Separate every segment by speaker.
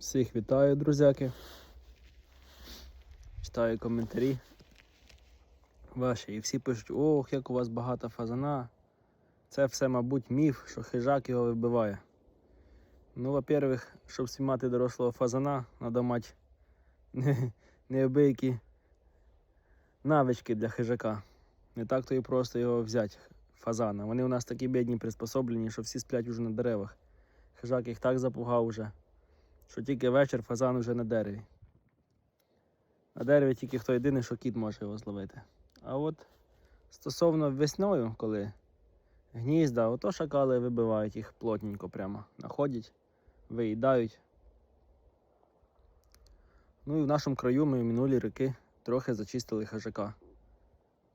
Speaker 1: Всіх вітаю, друзяки. Читаю коментарі ваші. І всі пишуть, ох, як у вас багато фазана. Це все, мабуть, міф, що хижак його вибиває. Ну, во-первых, щоб спіймати дорослого фазана, треба мати не- неабиякі навички для хижака. Не так то і просто його взяти, фазана. Вони у нас такі бідні приспособлені, що всі сплять уже на деревах. Хижак їх так запугав уже що тільки вечір фазан уже на дереві. На дереві тільки хто єдиний, що кіт може його зловити. А от стосовно весною, коли гнізда, ото шакали вибивають їх плотненько прямо. Находять, виїдають. Ну і в нашому краю ми минулі роки трохи зачистили хижака.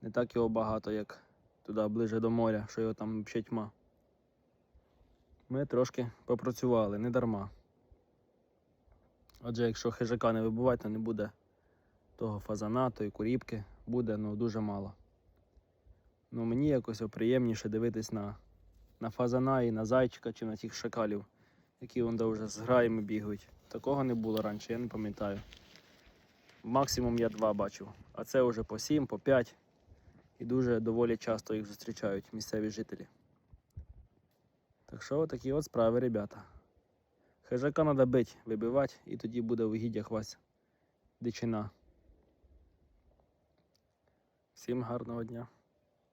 Speaker 1: Не так його багато, як туди ближе до моря, що його там взагалі тьма. Ми трошки попрацювали, не дарма. Отже, якщо хижака не вибивати, то не буде того фазана, тої куріпки, буде ну, дуже мало. Ну, мені якось приємніше дивитись на, на фазана і на зайчика чи на тих шакалів, які вон вже з граями бігають. Такого не було раніше, я не пам'ятаю. Максимум я два бачив, а це вже по сім, по п'ять. І дуже доволі часто їх зустрічають місцеві жителі. Так що такі от справи, ребята. Хижака треба бити, вибивати, і тоді буде в угіддях вас дичина. Всім гарного дня.